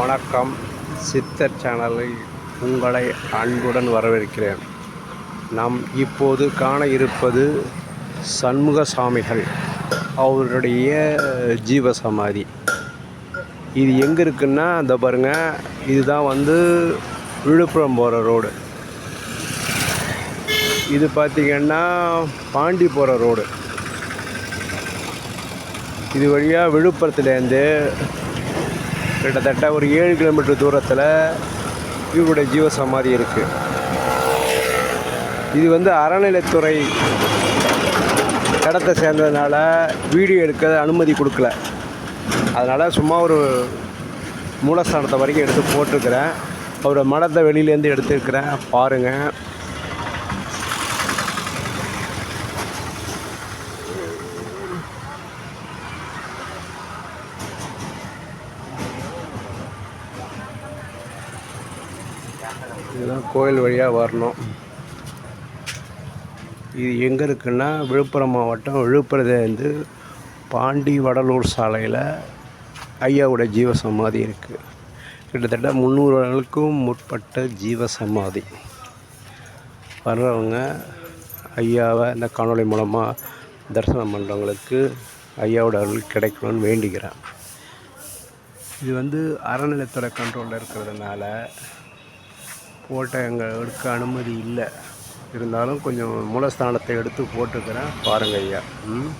வணக்கம். சித்தர் சேனலில் உங்களை அன்புடன் வரவேற்கிறேன். நாம் இப்போது காண இருப்பது சண்முக சாமிகள் அவருடைய ஜீவசமாதி. இது எங்கே இருக்குன்னா இந்த பாருங்கள் இதுதான் வந்து விழுப்புரம் போகிற ரோடு. இது பார்த்திங்கன்னா பாண்டி போகிற ரோடு. இது வழியாக விழுப்புரத்துலேருந்து கிட்டத்தட்ட ஒரு ஏழு கிலோமீட்டர் தூரத்தில் இவருடைய ஜீவசமாதி இருக்குது இது வந்து அறநிலைத்துறை இடத்தை சேர்ந்ததுனால வீடியோ எடுக்க அனுமதி கொடுக்கல. அதனால் சும்மா ஒரு மூலஸ்தானத்தை வரைக்கும் எடுத்து போட்டிருக்கிறேன். அவரோட மடத்தை வெளியிலேருந்து எடுத்துருக்கிறேன். பாருங்கள் இதுதான் கோயில் வழியாக வரணும். இது எங்கே இருக்குன்னா விழுப்புரம் மாவட்டம் விழுப்புரத்துலேருந்து பாண்டி வடலூர் சாலையில் ஐயாவோட ஜீவசமாதி இருக்குது கிட்டத்தட்ட முந்நூறு அளவுக்கும் முற்பட்ட ஜீவசமாதி. வர்றவங்க ஐயாவை இந்த காணொலி மூலமாக தரிசனம் பண்ணுறவங்களுக்கு ஐயாவோட அருள் கிடைக்கணும்னு வேண்டிக்கிறேன் இது வந்து அறநிலைத்துறை கண்ட்ரோலில் இருக்கிறதுனால போட்ட எங்கள் எடுக்க அனுமதி இல்லை. இருந்தாலும் கொஞ்சம் மூலஸ்தானத்தை எடுத்து போட்டுக்கிறேன். பாருங்க ஐயா. ம்?